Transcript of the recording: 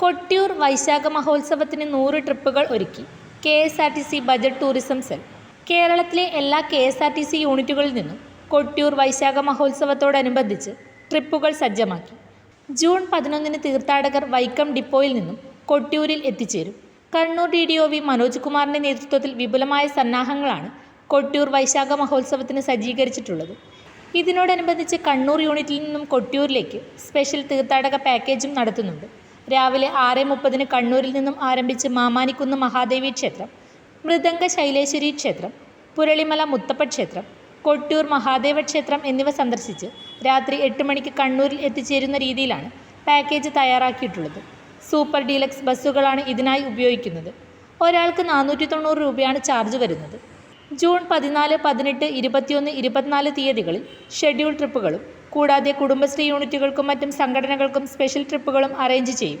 കൊട്ടിയൂർ വൈശാഖ മഹോത്സവത്തിന് നൂറ് ട്രിപ്പുകൾ ഒരുക്കി. K S R T C budget tourism cell. കേരളത്തിലെ എല്ലാ K S R T C യൂണിറ്റുകളിൽ നിന്നും കൊട്ടിയൂർ വൈശാഖ മഹോത്സവത്തോടനുബന്ധിച്ച് ട്രിപ്പുകൾ സജ്ജമാക്കി. ജൂൺ പതിനൊന്നിന് തീർത്ഥാടകർ വൈക്കം ഡിപ്പോയിൽ നിന്നും കൊട്ടിയൂരിൽ എത്തിച്ചേരും. Kannur D D O V Manoj കുമാറിന്റെ നേതൃത്വത്തിൽ വിപുലമായ സന്നാഹങ്ങളാണ് കൊട്ടിയൂർ വൈശാഖ മഹോത്സവത്തിന് സജ്ജീകരിച്ചിട്ടുള്ളത്. ഇതിനോടനുബന്ധിച്ച് കണ്ണൂർ യൂണിറ്റിൽ നിന്നും കൊട്ടിയൂരിലേക്ക് സ്പെഷ്യൽ തീർത്ഥാടക പാക്കേജും നടത്തുന്നുണ്ട്. രാവിലെ ആറ് മുപ്പതിന് കണ്ണൂരിൽ നിന്നും ആരംഭിച്ച് മാമാനിക്കുന്ന് മഹാദേവി ക്ഷേത്രം മൃദംഗ ശൈലേശ്വരി ക്ഷേത്രം പുരളിമല മുത്തപ്പ ക്ഷേത്രം കൊട്ടിയൂർ മഹാദേവ ക്ഷേത്രം എന്നിവ സന്ദർശിച്ച് രാത്രി എട്ട് മണിക്ക് കണ്ണൂരിൽ എത്തിച്ചേരുന്ന രീതിയിലാണ് പാക്കേജ് തയ്യാറാക്കിയിട്ടുള്ളത്. സൂപ്പർ ഡീലക്സ് ബസ്സുകളാണ് ഇതിനായി ഉപയോഗിക്കുന്നത്. ഒരാൾക്ക് നാനൂറ്റി തൊണ്ണൂറ് രൂപയാണ് ചാർജ് വരുന്നത്. ജൂൺ പതിനാല് പതിനെട്ട് ഇരുപത്തിയൊന്ന് ഇരുപത്തിനാല് തീയതികളിൽ ഷെഡ്യൂൾ ട്രിപ്പുകളും കൂടാതെ കുടുംബശ്രീ യൂണിറ്റുകൾക്കും മറ്റും സംഘടനകൾക്കും സ്പെഷ്യൽ ട്രിപ്പുകളും അറേഞ്ച് ചെയ്യും.